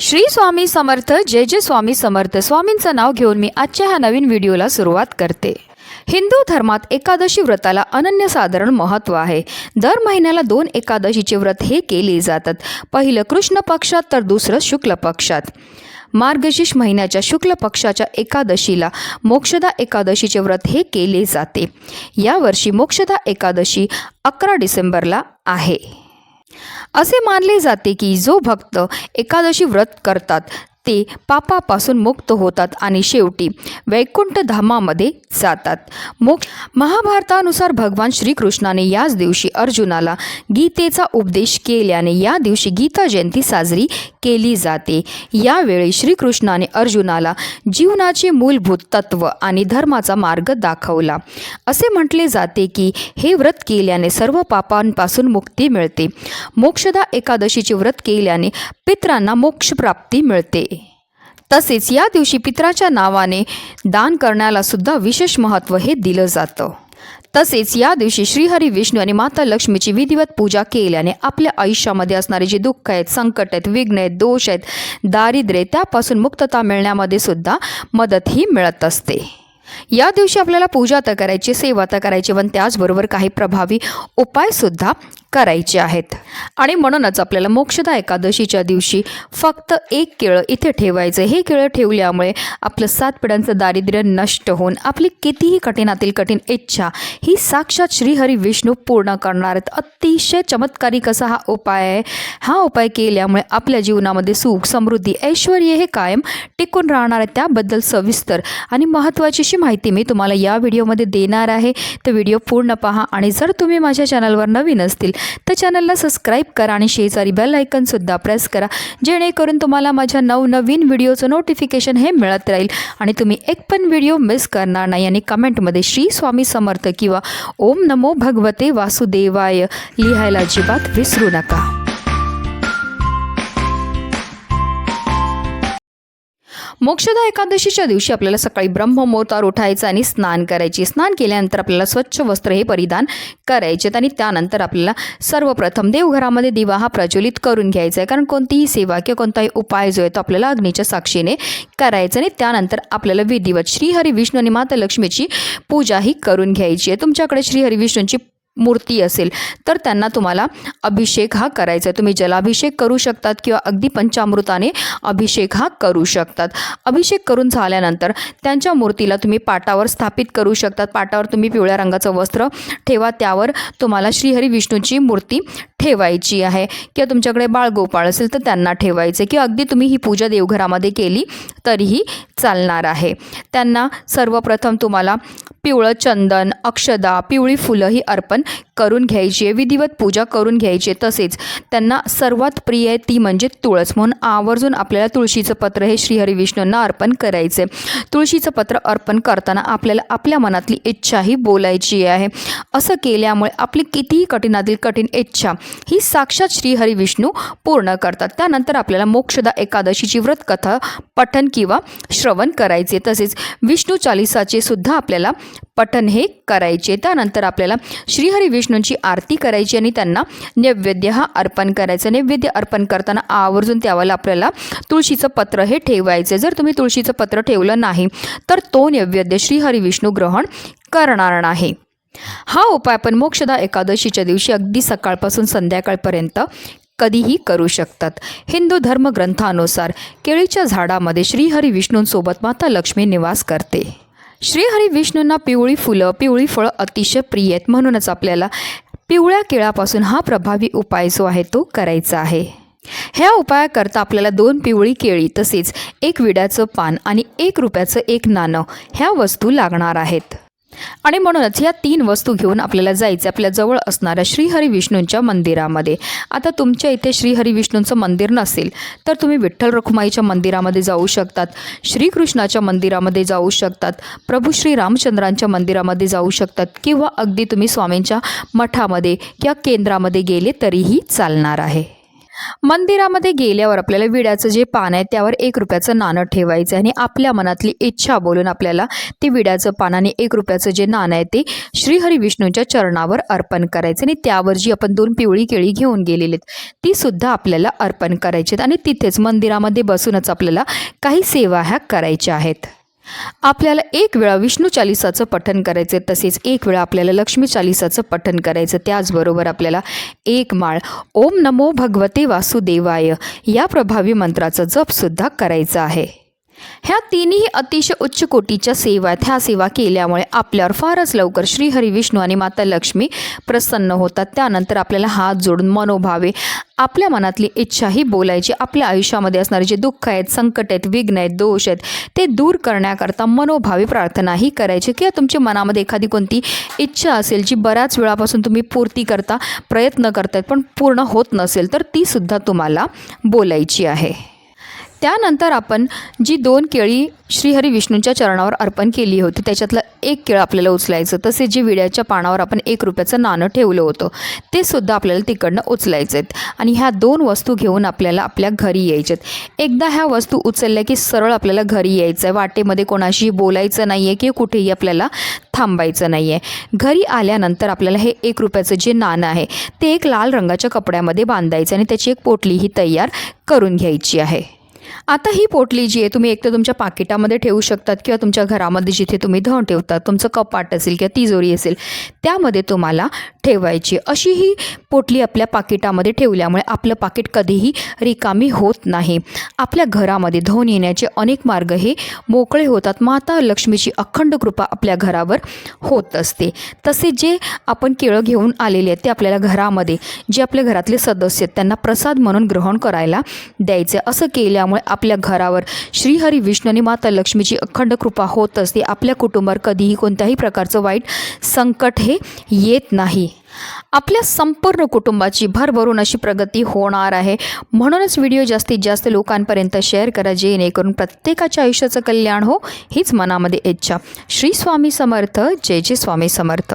श्री स्वामी समर्थ जय जय स्वामी समर्थ. स्वामींचं नाव घेऊन मी आजच्या ह्या नवीन व्हिडिओला सुरुवात करते. हिंदू धर्मात एकादशी व्रताला अनन्यसाधारण महत्त्व आहे. दर महिन्याला दोन एकादशीचे व्रत हे केले जातात. पहिलं कृष्ण पक्षात तर दुसरं शुक्ल पक्षात. मार्गशीर्ष महिन्याच्या शुक्ल पक्षाच्या एकादशीला मोक्षदा एकादशीचे व्रत हे केले जाते. यावर्षी मोक्षदा एकादशी अकरा डिसेंबरला आहे. असे मानले जाते की जो भक्त एकादशी व्रत करतात ते पापापासून मुक्त होतात आणि शेवटी वैकुंठ धामामध्ये जातात. मोक्ष महाभारतानुसार भगवान श्रीकृष्णाने याच दिवशी अर्जुनाला गीतेचा उपदेश केल्याने या दिवशी गीता जयंती साजरी केली जाते. यावेळी श्रीकृष्णाने अर्जुनाला जीवनाचे मूलभूत तत्व आणि धर्माचा मार्ग दाखवला. असे म्हटले जाते की हे व्रत केल्याने सर्व पापांपासून मुक्ती मिळते. मोक्षदा एकादशीचे व्रत केल्याने पित्रांना मोक्षप्राप्ती मिळते. तसेच या दिवशी पित्राच्या नावाने दान करण्याला सुद्धा विशेष महत्त्व हे दिलं जातं. तसेच या दिवशी श्रीहरी विष्णू आणि माता लक्ष्मीची विधिवत पूजा केल्याने आपल्या आयुष्यामध्ये असणारे जे दुःख आहेत संकट आहेत विघ्न आहेत दोष आहेत दारिद्र्य त्यापासून मुक्तता मिळण्यामध्ये सुद्धा मदत ही मिळत असते. या दिवशी आपल्याला पूजा तर करायची सेवा तर करायची पण त्याचबरोबर काही प्रभावी उपायसुद्धा करायचे आहेत. आणि म्हणूनच आपल्याला मोक्षदा एकादशीच्या दिवशी फक्त एक केळं इथे ठेवायचं हे केळं ठेवल्यामुळे आपलं सात पिढ्यांचं दारिद्र्य नष्ट होऊन आपली कितीही कठीणातील कठीण इच्छा ही साक्षात श्रीहरी विष्णू पूर्ण करणार आहेत. अतिशय चमत्कारिक असा हा उपाय आहे. हा उपाय केल्यामुळे आपल्या जीवनामध्ये सुख समृद्धी ऐश्वर हे कायम टिकून राहणार आहे. त्याबद्दल सविस्तर आणि महत्त्वाची अशी माहिती मी तुम्हाला या व्हिडिओमध्ये देणार आहे. तर व्हिडिओ पूर्ण पहा आणि जर तुम्ही माझ्या चॅनलवर नवीन असतील तर चॅनलला सबस्क्राईब करा आणि शेजारी बेल आयकनसुद्धा प्रेस करा. जेणेकरून तुम्हाला माझ्या नवनवीन व्हिडिओचं नोटिफिकेशन हे मिळत राहील. आणि तुम्ही एक पण व्हिडिओ मिस करणार नाही. आणि कमेंटमध्ये श्री स्वामी समर्थ किंवा ओम नमो भगवते वासुदेवाय लिहायला अजिबात विसरू नका. मोक्षदा एकादशीच्या दिवशी आपल्याला सकाळी ब्रह्ममुहूर्तावर उठायचं आणि स्नान करायचे. स्नान केल्यानंतर आपल्याला स्वच्छ वस्त्र हे परिधान करायचे आणि त्यानंतर आपल्याला सर्वप्रथम देवघरामध्ये दिवा हा प्रज्वलित करून घ्यायचा आहे. कारण कोणतीही सेवा किंवा कोणताही उपाय जो आहे तो आपल्याला अग्नीच्या साक्षीने करायचा आणि त्यानंतर आपल्याला विधिवत श्रीहरी विष्णू आणि माता लक्ष्मीची पूजा ही करून घ्यायची आहे. तुमच्याकडे श्रीहरी विष्णूंची मूर्ती असेल तर त्यांना तुम्हाला अभिषेक हा करायचा आहे. तुम्ही जलाभिषेक करू शकतात किंवा अगदी पंचामृताने अभिषेक हा करू शकतात. अभिषेक करून झाल्यानंतर त्यांच्या मूर्तीला तुम्ही पाटावर स्थापित करू शकतात. पाटावर तुम्ही पिवळ्या रंगाचं वस्त्र ठेवा त्यावर तुम्हाला श्रीहरी विष्णूची मूर्ती ठेवायची आहे. किंवा तुमच्याकडे बाळगोपाळ असेल तर त्यांना ठेवायचे किंवा अगदी तुम्ही ही पूजा देवघरामध्ये केली तरीही चालणार आहे. त्यांना सर्वप्रथम तुम्हाला पिवळं चंदन अक्षदा पिवळी फुलं ही अर्पण करून घ्यायची आहे. विधिवत पूजा करून घ्यायची आहे. तसेच त्यांना सर्वात प्रिय आहे ती म्हणजे तुळस. म्हणून आवर्जून आपल्याला तुळशीचं पत्र हे श्रीहरी विष्णूंना अर्पण करायचे तुळशीचं पत्र अर्पण करताना आपल्याला आपल्या मनातली इच्छाही बोलायची आहे. असं केल्यामुळे आपली कितीही कठीणातील कठीण इच्छा ही साक्षात श्रीहरी विष्णू पूर्ण करतात. त्यानंतर आपल्याला मोक्षदा एकादशीची व्रतकथा पठन किंवा श्रवण करायचे तसेच विष्णू चालिसाचे सुद्धा आपल्याला पठन हे करायचे. त्यानंतर आपल्याला श्रीहरी विष्णूंची आरती करायची आणि त्यांना नैवेद्य हा अर्पण करायचा. नैवेद्य अर्पण करताना आवर्जून त्यावर आपल्याला तुळशीचं पत्र हे ठेवायचं. जर तुम्ही तुळशीचं पत्र ठेवलं नाही तर तो नैवेद्य श्रीहरी विष्णू ग्रहण करणार नाही. हा उपाय आपण मोक्षदा एकादशीच्या दिवशी अगदी सकाळपासून संध्याकाळपर्यंत कधीही करू शकतात. हिंदू धर्मग्रंथानुसार केळीच्या झाडामध्ये श्रीहरी विष्णूंसोबत माता लक्ष्मी निवास करते. श्रीहरी विष्णूंना पिवळी फुलं पिवळी फळं अतिशय प्रिय आहेत. म्हणूनच आपल्याला पिवळ्या केळापासून हा प्रभावी उपाय जो आहे तो करायचा आहे. ह्या उपायाकरता आपल्याला दोन पिवळी केळी तसेच एक विड्याचं पान आणि एक रुपयाचं एक नाणं ह्या वस्तू लागणार आहेत. आणि म्हणूनच या तीन वस्तू घेऊन आपल्याला जायचं आपल्या जवळ असणाऱ्या श्रीहरी विष्णूंच्या मंदिरामध्ये. आता तुमच्या इथे श्रीहरी विष्णूंचं मंदिर नसेल तर तुम्ही विठ्ठल रखुमाईच्या मंदिरामध्ये जाऊ शकतात श्रीकृष्णाच्या मंदिरामध्ये जाऊ शकतात प्रभू श्री रामचंद्रांच्या मंदिरामध्ये जाऊ शकतात किंवा अगदी तुम्ही स्वामींच्या मठामध्ये किंवा केंद्रामध्ये गेले तरीही चालणार आहे. मंदिरामध्ये गेल्यावर आपल्याला विड्याचं जे पान आहे त्यावर एक रुपयाचं नाणं ठेवायचं आहे आणि आपल्या मनातली इच्छा बोलून आपल्याला ते विड्याचं पान आणि एक रुपयाचं जे नाणं आहे ते श्रीहरी विष्णूच्या चरणावर अर्पण करायचं आणि त्यावर जी आपण दोन पिवळी केळी घेऊन गेलेली आहेत ती सुद्धा आपल्याला अर्पण करायची आहेत. आणि तिथेच मंदिरामध्ये बसूनच आपल्याला काही सेवा ह्या करायच्या आहेत. आपल्याला एक वेळा विष्णू चालिसाचं पठण करायचं तसेच एक वेळा आपल्याला लक्ष्मी चालिसाचं पठण करायचं त्याचबरोबर आपल्याला एक माळ ओम नमो भगवते वासुदेवाय या प्रभावी मंत्राचा जपसुद्धा करायचा आहे. ह्या तिन्ही अतिशय उच्च कोटीच्या सेवा आहेत. ह्या सेवा केल्यामुळे आपल्यावर फारच लवकर श्री हरी विष्णू आणि माता लक्ष्मी प्रसन्न होतात. त्यानंतर आपल्याला हात जोडून मनोभावे आपल्या मनातली इच्छाही बोलायची आपल्या आयुष्यामध्ये असणारे जे दुःख आहेत संकट आहेत विघ्न आहेत दोष आहेत ते दूर करण्याकरता मनोभावे प्रार्थनाही करायची. किंवा तुमच्या मनामध्ये एखादी कोणती इच्छा असेल जी बऱ्याच वेळापासून तुम्ही पूर्ती करता प्रयत्न करतायत पण पूर्ण होत नसेल तर तीसुद्धा तुम्हाला बोलायची आहे. त्यानंतर आपण जी दोन केळी श्रीहरी विष्णूंच्या चरणावर अर्पण केली होती त्याच्यातलं एक केळं आपल्याला उचलायचं. तसेच जे विड्याच्या पानावर आपण एक रुपयाचं नाणं ठेवलं होतं ते सुद्धा आपल्याला तिकडनं उचलायचं आहेत आणि ह्या दोन वस्तू घेऊन आपल्याला आपल्या घरी यायच्यात एकदा ह्या वस्तू उचलल्या की सरळ आपल्याला घरी यायचं आहे वाटेमध्ये कोणाशी बोलायचं नाही आहे की कुठेही आपल्याला थांबायचं नाही आहे घरी आल्यानंतर आपल्याला हे एक रुपयाचं जे नाणं आहे ते एक लाल रंगाच्या कपड्यामध्ये बांधायचं आणि त्याची एक पोटलीही तयार करून घ्यायची आहे. आता ही पोटली जी आहे तुम्ही एक तर तुमच्या पाकिटामध्ये ठेवू शकतात किंवा तुमच्या घरामध्ये जिथे तुम्ही धन ठेवतात तुमचं कपाट असेल किंवा तिजोरी असेल त्यामध्ये तुम्हाला ठेवायची अशी ही पोटली आपल्या पाकिटामध्ये ठेवल्यामुळे आपलं पाकिट कधीही रिकामी होत नाही. आपल्या घरामध्ये धन येण्याचे अनेक मार्ग हे मोकळे होतात. माता लक्ष्मीची अखंड कृपा आपल्या घरावर होत असते. तसे जे आपण केळं घेऊन आलेले आहेत ते आपल्याला घरामध्ये जे आपल्या घरातले सदस्य आहेत त्यांना प्रसाद म्हणून ग्रहण करायला द्यायचे असं केल्यामुळे आप आपल्या घरावर. श्रीहरी विष्णू आणि माता लक्ष्मीची अखंड कृपा होत असते आपल्या कुटुंबावर कधीही कोणत्याही प्रकारचं वाईट संकट हे येत नाही. आपल्या संपूर्ण कुटुंबाची भरभरून अशी प्रगती होणार आहे. म्हणूनच व्हिडिओ जास्तीत जास्त लोकांपर्यंत शेअर करा जेणेकरून प्रत्येकाच्या आयुष्याचं कल्याण हो हीच मनामध्ये इच्छा. श्री स्वामी समर्थ जय जय स्वामी समर्थ.